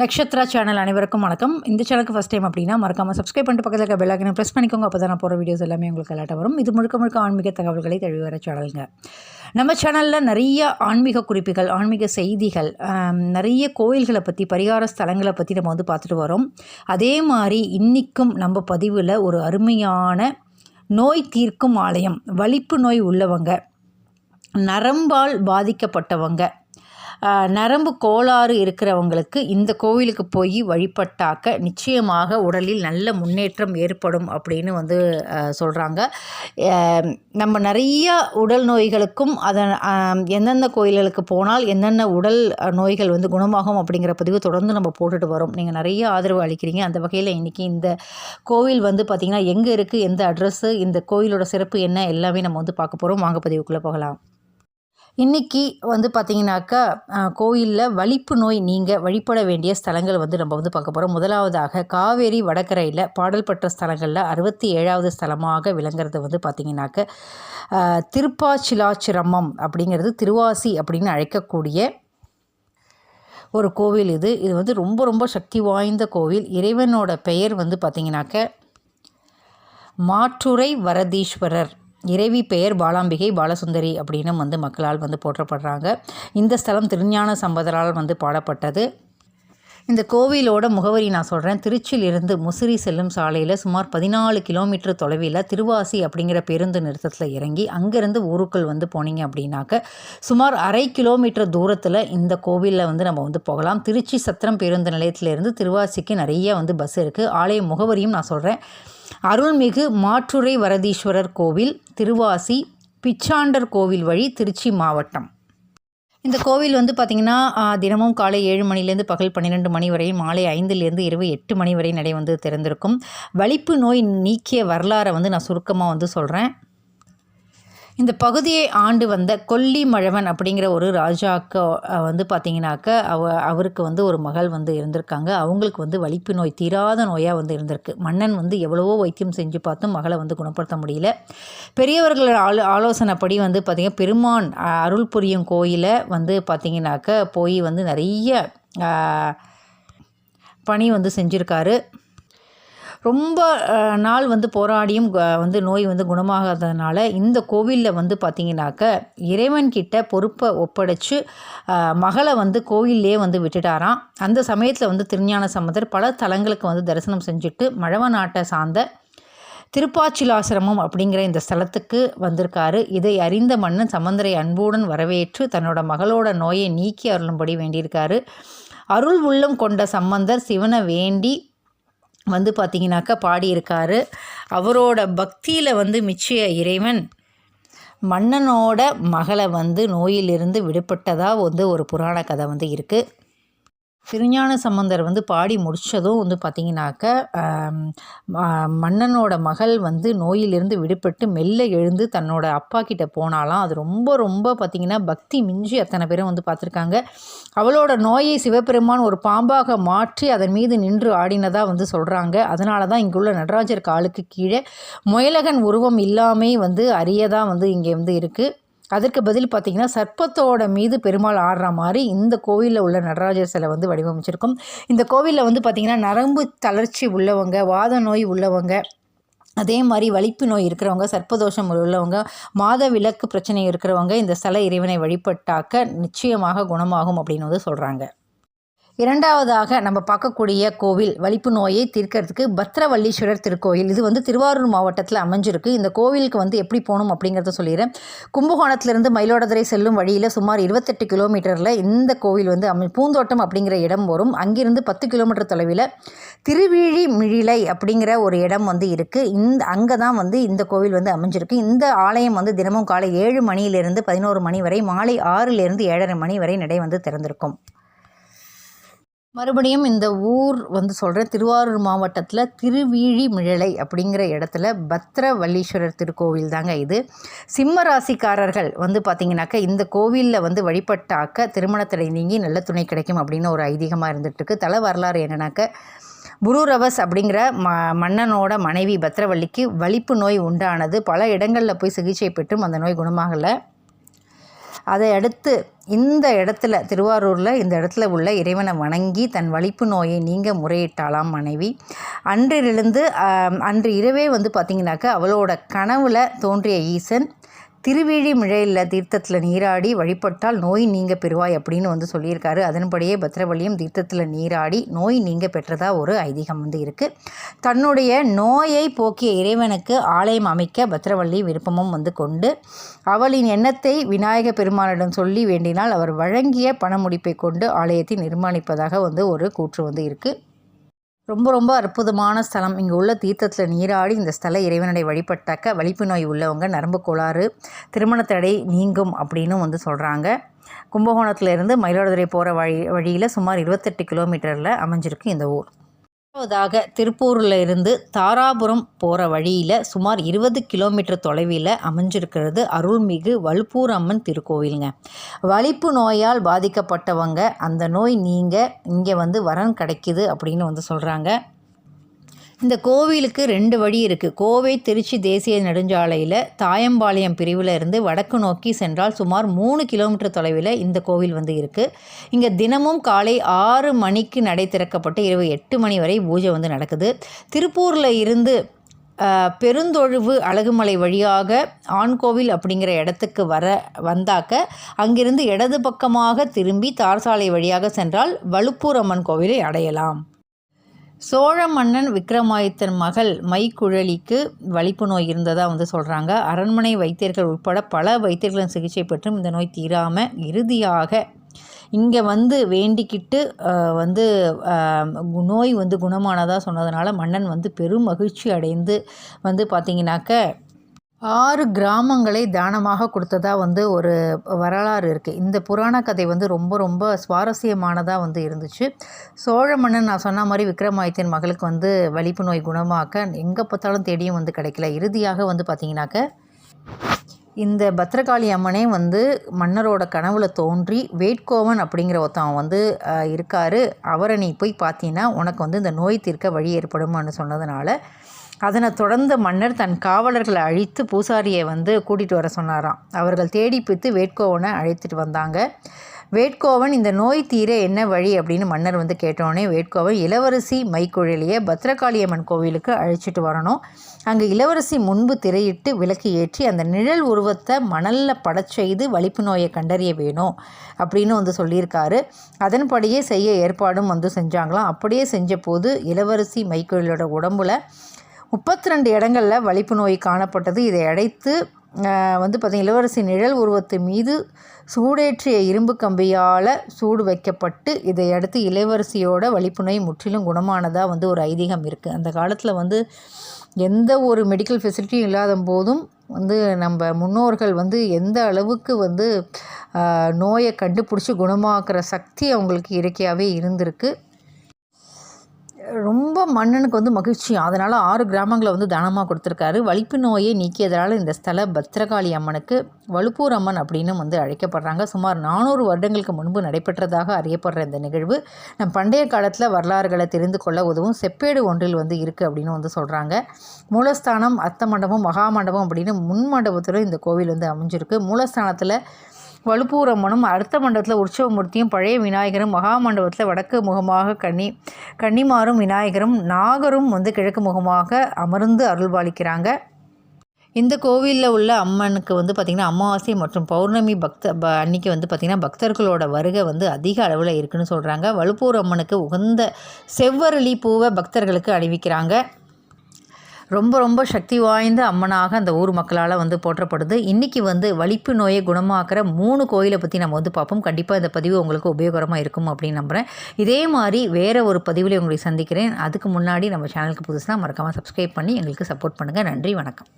Nakshatra channel அனைவருக்கும் வணக்கம். இந்த சேனலுக்கு ஃபஸ்ட் டைம் அப்படின்னா மறக்காமல் சப்ஸ்கிரைப் பண்ணிட்டு பக்கத்தில் இருக்க பெல்லாக்கினை ப்ரெஸ் பண்ணிக்கோங்க. அப்போ தான் நான் போகிற வீடியோஸ் எல்லாமே உங்களுக்கு அலாட்ட வரும். இது முழுக்க முழுக்க ஆன்மீக தகவல்களை தழுவி வர சேனலுங்க நம்ம சேனலில் நிறைய ஆன்மீக குறிப்புகள் ஆன்மீக செய்திகள் நிறைய கோயில்களை பற்றி பரிகார ஸ்தலங்களை பற்றி நம்ம வந்து பார்த்துட்டு வரோம். அதே மாதிரி இன்றைக்கும் நம்ம பதிவில் ஒரு அருமையான நோய் தீர்க்கும் ஆலயம் வலிப்பு நோய் உள்ளவங்க நரம்பால் பாதிக்கப்பட்டவங்க நரம்பு கோளாறு இருக்கிறவங்களுக்கு இந்த கோவிலுக்கு போய் வழிபட்டாக்க நிச்சயமாக உடலில் நல்ல முன்னேற்றம் ஏற்படும் அப்படின்னு வந்து சொல்கிறாங்க நம்ம நிறைய உடல் நோய்களுக்கும் அதன் எந்தெந்த கோயில்களுக்கு போனால் என்னென்ன உடல் நோய்கள் வந்து குணமாகும் அப்படிங்கிற பதிவு தொடர்ந்து நம்ம போட்டுட்டு வரோம். நீங்கள் நிறைய ஆதரவு அளிக்கிறீங்க. அந்த வகையில் இன்றைக்கி இந்த கோவில் வந்து பார்த்திங்கன்னா எங்கே இருக்குது எந்த அட்ரஸ்ஸு இந்த கோயிலோட சிறப்பு என்ன எல்லாமே நம்ம வந்து பார்க்க போகிறோம் வாங்க பதிவுக்குள்ளே போகலாம். இன்றைக்கி வந்து பார்த்திங்கனாக்கா கோயிலில் வலிப்பு நோய் நீங்கள் வழிபட வேண்டிய ஸ்தலங்கள் வந்து நம்ம வந்து பார்க்க போகிறோம் முதலாவதாக காவேரி வடகரையில் பாடல் பெற்ற ஸ்தலங்களில் அறுபத்தி ஏழாவது ஸ்தலமாக விளங்குறது வந்து பார்த்திங்கனாக்க திருப்பாச்சிலாச்சிரமம் அப்படிங்கிறது திருவாசி அப்படின்னு அழைக்கக்கூடிய ஒரு கோவில் இது. இது வந்து ரொம்ப ரொம்ப சக்தி வாய்ந்த கோவில். இறைவனோட பெயர் வந்து பார்த்திங்கனாக்க மாற்றுரை வரதீஸ்வரர் இறைவி பெயர் பாலாம்பிகை பாலசுந்தரி அப்படின்னு வந்து மக்களால் வந்து போற்றப்படுறாங்க. இந்த ஸ்தலம் திருஞான சம்பதரால் வந்து பாடப்பட்டது. இந்த கோவிலோட முகவரி நான் சொல்கிறேன் திருச்சியிலிருந்து முசிறி செல்லும் சாலையில் சுமார் பதினாலு கிலோமீட்டர் தொலைவில் திருவாசி அப்படிங்கிற பேருந்து நிறுத்தத்தில் இறங்கி அங்கேருந்து ஊருக்குள் வந்து போனீங்க அப்படின்னாக்க சுமார் அரை கிலோமீட்டர் தூரத்தில் இந்த கோவிலில் வந்து நம்ம வந்து போகலாம். திருச்சி சத்திரம் பேருந்து நிலையத்திலேருந்து திருவாசிக்கு நிறைய வந்து பஸ் இருக்குது ஆலய முகவரியும் நான் சொல்கிறேன் அருள்மிகு மாற்றுரை வரதீஸ்வரர் கோவில் திருவாசி பிச்சாண்டர் கோவில் வழி திருச்சி மாவட்டம். இந்த கோவில் வந்து பார்த்திங்கன்னா தினமும் காலை ஏழு மணிலேருந்து பகல் பன்னிரெண்டு மணி வரையும் மாலை ஐந்துலேருந்து இரவு எட்டு மணி வரை நடை வந்து திறந்திருக்கும். வலிப்பு நோய் நீக்கிய வரலாறை வந்து நான் சுருக்கமாக வந்து சொல்கிறேன் இந்த பகுதியை ஆண்டு வந்த கொல்லி மழவன் அப்படிங்கிற ஒரு ராஜாக்கு வந்து பார்த்தீங்கன்னாக்க அவ அவருக்கு வந்து ஒரு மகள் வந்து இருந்திருக்காங்க. அவங்களுக்கு வந்து வலிப்பு நோய் தீராத நோயாக வந்து இருந்திருக்கு. மன்னன் வந்து எவ்வளவோ வைத்தியம் செஞ்சு பார்த்தும் மகளை வந்து குணப்படுத்த முடியல. பெரியவர்களோட ஆலோ ஆலோசனைப்படி வந்து பார்த்திங்கன்னா பெருமான் அருள் புரியும் கோயிலை வந்து பார்த்திங்கனாக்க போய் வந்து நிறைய பணி வந்து செஞ்சுருக்காரு. ரொம்ப நாள் வந்து போராடியும் வந்து நோய் வந்து குணமாகாததுனால இந்த கோவிலில் வந்து பார்த்திங்கனாக்க இறைவன்கிட்ட பொறுப்பை ஒப்படைச்சு மகளை வந்து கோவிலே வந்து விட்டுட்டாராம். அந்த சமயத்தில் வந்து திருஞான சம்பந்தர் பல தலங்களுக்கு வந்து தரிசனம் செஞ்சுட்டு மழவ நாட்டை சார்ந்த திருப்பாச்சிலாசிரமம் அப்படிங்கிற இந்த ஸ்தலத்துக்கு வந்திருக்காரு. இதை அறிந்த மன்னன் சமந்தரை அன்புடன் வரவேற்று தன்னோட மகளோட நோயை நீக்கி அருளும்படி வேண்டியிருக்காரு. அருள் உள்ளம் கொண்ட சம்பந்தர் சிவனை வேண்டி வந்து பார்த்தீங்கன்னாக்கா பாடியிருக்காரு. அவரோட பக்தியில் வந்து மிச்சிய இறைவன் மன்னனோட மகளை வந்து நோயிலிருந்து விடுபட்டதாக வந்து ஒரு புராண கதை வந்து இருக்குது திருஞான சம்பந்தர் வந்து பாடி முடித்ததும் வந்து பார்த்திங்கனாக்க ம- மன்னனோட மகள் வந்து நோயிலிருந்து விடுபட்டு மெல்ல எழுந்து தன்னோட அப்பா கிட்ட போனாலாம் அது ரொம்ப ரொம்ப பார்த்திங்கன்னா பக்தி மிஞ்சி அத்தனை பேரும் வந்து பார்த்துருக்காங்க அவளோட நோயை சிவபெருமான் ஒரு பாம்பாக மாற்றி அதன் மீது நின்று ஆடினதாக வந்து சொல்கிறாங்க அதனால தான் இங்குள்ள நடராஜர் காலுக்கு கீழே முயலகன் உருவம் இல்லாமே வந்து அரியதாக வந்து இங்கே வந்து இருக்குது அதற்கு பதில் பார்த்தீங்கன்னா சர்ப்பத்தோட மீது பெருமாள் ஆடுற மாதிரி இந்த கோவிலில் உள்ள நடராஜர் சிலை வந்து வடிவமைச்சிருக்கும். இந்த கோவிலில் வந்து பார்த்திங்கன்னா நரம்பு தளர்ச்சி உள்ளவங்க வாத நோய் உள்ளவங்க அதே மாதிரி வலிப்பு நோய் இருக்கிறவங்க சர்ப்பதோஷம் உள்ளவங்க மாத விளக்கு பிரச்சனை இருக்கிறவங்க இந்த ஸ்தல இறைவனை வழிபட்டாக்க நிச்சயமாக குணமாகும் அப்படின்னு வந்து சொல்கிறாங்க இரண்டாவதாக நம்ம பார்க்கக்கூடிய கோவில் வலிப்பு நோயை தீர்க்கறதுக்கு பத்ரவல்லீஸ்வரர் திருக்கோயில் இது வந்து திருவாரூர் மாவட்டத்தில் அமைஞ்சிருக்கு. இந்த கோவிலுக்கு வந்து எப்படி போகணும் அப்படிங்கிறத சொல்லிடுறேன். கும்பகோணத்திலிருந்து மயிலாடுதுறை செல்லும் வழியில் சுமார் இருபத்தெட்டு கிலோமீட்டரில் இந்த கோவில் வந்து அமை பூந்தோட்டம் அப்படிங்கிற இடம் வரும். அங்கிருந்து பத்து கிலோமீட்டர் தொலைவில் திருவிழி மிழிலை அப்படிங்கிற ஒரு இடம் வந்து இருக்குது இந்த அங்கே தான் வந்து இந்த கோவில் வந்து அமைஞ்சிருக்கு. இந்த ஆலயம் வந்து தினமும் காலை ஏழு மணியிலிருந்து பதினோரு மணி வரை மாலை ஆறிலிருந்து ஏழரை மணி வரை நடை வந்து திறந்திருக்கும். மறுபடியும் இந்த ஊர் வந்து சொல்கிறேன் திருவாரூர் மாவட்டத்தில் திருவீழிமிழலை அப்படிங்கிற இடத்துல பத்ரவல்லீஸ்வரர் திருக்கோவில் தாங்க இது. சிம்ம ராசிக்காரர்கள் வந்து பார்த்திங்கனாக்கா இந்த கோவிலில் வந்து வழிபட்டாக்க திருமணத்தடை நீங்கி நல்ல துணை கிடைக்கும் அப்படின்னு ஒரு ஐதீகமாக இருந்துகிட்ருக்கு தலை வரலாறு என்னன்னாக்க புரூரவஸ் அப்படிங்கிற ம மன்னனோட மனைவி பத்ரவல்லிக்கு வலிப்பு நோய் உண்டானது. பல இடங்களில் போய் சிகிச்சை பெற்றும் அந்த நோய் குணமாகலை. அதை அடுத்து இந்த இடத்துல திருவாரூரில் இந்த இடத்துல உள்ள இறைவனை வணங்கி தன் வலிப்பு நோயை நீங்க முறையிட்டாளாம் மனைவி. அன்றிலிருந்து அன்று இரவே வந்து பார்த்திங்கனாக்கா அவளோட கனவுல தோன்றிய ஈசன் திருவிழிமிழையில் தீர்த்தத்தில் நீராடி வழிபட்டால் நோய் நீங்க பெறுவாய் அப்படின்னு வந்து சொல்லியிருக்காரு. அதன்படியே பத்திரவழியும் தீர்த்தத்தில் நீராடி நோய் நீங்க பெற்றதா ஒரு ஐதீகம் வந்து இருக்குது தன்னுடைய நோயை போக்கிய இறைவனுக்கு ஆலயம் அமைக்க பத்திரவள்ளி விருப்பமும் வந்து கொண்டு அவளின் எண்ணத்தை விநாயக பெருமானிடம் சொல்லி வேண்டினால் அவர் வழங்கிய பணமுடிப்பை கொண்டு ஆலயத்தை நிர்மாணிப்பதாக வந்து ஒரு கூற்று வந்து இருக்குது ரொம்ப ரொம்ப அற்புதமான ஸ்தலம். இங்கே உள்ள தீர்த்தத்தில் நீராடி இந்த ஸ்தல இறைவனடை வழிபட்டாக்க வலிப்பு நோய் உள்ளவங்க நரம்பு கோளாறு திருமண தடை நீங்கும் அப்படின்னு வந்து சொல்கிறாங்க கும்பகோணத்துல இருந்து மயிலாடுதுறை போகிற வழி வழியில் சுமார் இருபத்தெட்டு கிலோமீட்டரில் அமைஞ்சிருக்கு இந்த ஊர். முதலாவதாக திருப்பூரில் இருந்து தாராபுரம் போகிற வழியில் சுமார் இருபது கிலோமீட்டர் தொலைவில் அமைஞ்சிருக்கிறது அருள்மிகு வலுப்பூர் அம்மன் திருக்கோவிலுங்க. வலிப்பு நோயால் பாதிக்கப்பட்டவங்க அந்த நோய் நீங்க இங்கே வந்து வரன் கிடைக்குது அப்படின்னு வந்து சொல்கிறாங்க இந்த கோவிலுக்கு ரெண்டு வழி இருக்குது கோவை திருச்சி தேசிய நெடுஞ்சாலையில் தாயம்பாளையம் பிரிவில் இருந்து வடக்கு நோக்கி சென்றால் சுமார் மூணு கிலோமீட்டர் தொலைவில் இந்த கோவில் வந்து இருக்குது இங்கே தினமும் காலை ஆறு மணிக்கு நடை திறக்கப்பட்டு இரவு எட்டு மணி வரை பூஜை வந்து நடக்குது. திருப்பூரில் இருந்து பெருந்தொழுவு அழகுமலை வழியாக ஆண்கோவில் அப்படிங்கிற இடத்துக்கு வர வந்தாக்க அங்கிருந்து இடது பக்கமாக திரும்பி தார்சாலை வழியாக சென்றால் வலுப்பூர் அம்மன் கோவிலை அடையலாம். சோழ மன்னன் விக்ரமாதித்தன் மகள் மைக்குழலிக்கு வலிப்பு நோய் இருந்ததாக வந்து சொல்கிறாங்க அரண்மனை வைத்தியர்கள் உட்பட பல வைத்தியர்களின் சிகிச்சை பெற்றும் இந்த நோய் தீராமல் இறுதியாக இங்கே வந்து வேண்டிக்கிட்டு வந்து நோய் வந்து குணமானதாக சொன்னதுனால மன்னன் வந்து பெரும் மகிழ்ச்சி அடைந்து வந்து பார்த்திங்கனாக்க ஆறு கிராமங்களை தானமாக கொடுத்ததா வந்து ஒரு வரலாறு இருக்குது இந்த புராண கதை வந்து ரொம்ப ரொம்ப சுவாரஸ்யமானதாக வந்து இருந்துச்சு. சோழ மன்னன் நான் சொன்ன மாதிரி விக்ரமாதித்யன் மகளுக்கு வந்து வலிப்பு நோய் குணமாக்க எங்கே பார்த்தாலும் தேடியும் வந்து கிடைக்கல. இறுதியாக வந்து பார்த்திங்கனாக்க இந்த பத்ரகாளி அம்மனே வந்து மன்னரோட கனவுல தோன்றி வேட்கோவன் அப்படிங்கிற ஒருத்தன் வந்து இருக்கார் இருக்காரு. அவரை நீ போய் பார்த்தீங்கன்னா உனக்கு வந்து இந்த நோய் தீர்க்க வழி ஏற்படுமான்னு சொன்னதுனால அதனை தொடர்ந்த மன்னர் தன் காவலர்களை அழித்து பூசாரியை வந்து கூட்டிகிட்டு வர சொன்னாராம். அவர்கள் தேடிப்பித்து வேட்கோவனை அழைத்துட்டு வந்தாங்க. வேட்கோவன் இந்த நோய் தீர என்ன வழி? அப்படின்னு மன்னர் வந்து கேட்டோடனே வேட்கோவன் இளவரசி மைக்குழலியை பத்ரகாளியம்மன் கோவிலுக்கு அழைச்சிட்டு வரணும். அங்கே இளவரசி முன்பு திரையிட்டு விளக்கு ஏற்றி அந்த நிழல் உருவத்தை மணலில் படச்செய்து வலிப்பு நோயை கண்டறிய வேணும் அப்படின்னு வந்து சொல்லியிருக்காரு. அதன்படியே செய்ய ஏற்பாடும் வந்து செஞ்சாங்களாம். அப்படியே செஞ்ச போது இளவரசி மைக்குழலியோட உடம்புல முப்பத்தி ரெண்டு இடங்களில் வலிப்பு நோய் காணப்பட்டது. இதை அடைத்து வந்து பார்த்திங்க இளவரசி நிழல் உருவத்து மீது சூடேற்றிய இரும்பு கம்பியால் சூடு வைக்கப்பட்டு இதை அடுத்து இளவரசியோட வலிப்பு நோய் முற்றிலும் குணமானதாக வந்து ஒரு ஐதீகம் இருக்குது அந்த காலத்தில் வந்து எந்த ஒரு மெடிக்கல் ஃபெசிலிட்டியும் இல்லாத போதும் வந்து நம்ம முன்னோர்கள் வந்து எந்த அளவுக்கு வந்து நோயை கண்டுபிடிச்சி குணமாக்குற சக்தி அவங்களுக்கு இயற்கையாகவே இருந்திருக்கு. ரொம்ப மன்னனுக்கு வந்து மகிழ்ச்சி. அதனால் ஆறு கிராமங்களை வந்து தானமாக கொடுத்துருக்காரு. வலிப்பு நோயை நீக்கியதனால் இந்த ஸ்தல பத்ரகாளி அம்மனுக்கு வலுப்பூர் அம்மன் அப்படின்னு வந்து அழைக்கப்படுறாங்க. சுமார் நானூறு வருடங்களுக்கு முன்பு நடைபெற்றதாக அறியப்படுற இந்த நிகழ்வு நம் பண்டைய காலத்தில் வரலாறுகளை தெரிந்து கொள்ள உதவும். செப்பேடு ஒன்றில் வந்து இருக்குது அப்படின்னு வந்து சொல்கிறாங்க மூலஸ்தானம் அர்த்த மண்டபம் மகா மண்டபம் அப்படின்னு முன் மண்டபத்தில் இந்த கோவில் வந்து அமைஞ்சிருக்கு. மூலஸ்தானத்தில் வலுப்பூரம்மனும் அடுத்த மண்டபத்தில் உற்சவமூர்த்தியும் பழைய விநாயகரும் மகா மண்டபத்தில் வடக்கு முகமாக கன்னி கன்னிமாரும் விநாயகரும் நாகரும் வந்து கிழக்கு முகமாக அமர்ந்து அருள்பாலிக்கிறாங்க. இந்த கோவிலில் உள்ள அம்மனுக்கு வந்து பார்த்திங்கன்னா அமாவாசை மற்றும் பௌர்ணமி பக்த ப அன்னைக்கு வந்து பார்த்திங்கன்னா பக்தர்களோட வருகை வந்து அதிக அளவில் இருக்குன்னு சொல்கிறாங்க வலுப்பூர் அம்மனுக்கு உகந்த செவ்வரளி பூவை பக்தர்களுக்கு அணிவிக்கிறாங்க. ரொம்ப ரொம்ப சக்தி வாய்ந்த அம்மனாக அந்த ஊர் மக்களால் வந்து போற்றப்படுது. இன்றைக்கி வந்து வலிப்பு நோயை குணமாக்குற மூணு கோயிலை பற்றி நம்ம வந்து பார்ப்போம். கண்டிப்பாக இந்த பதிவு உங்களுக்கு உபயோகரமாக இருக்கும் அப்படின்னு நம்புகிறேன் இதே மாதிரி வேறு ஒரு பதிவில் உங்களை சந்திக்கிறேன். அதுக்கு முன்னாடி நம்ம சேனலுக்கு புதுசுனா மறக்காமல் சப்ஸ்கிரைப் பண்ணி எங்களுக்கு சப்போர்ட் பண்ணுங்கள் நன்றி வணக்கம்.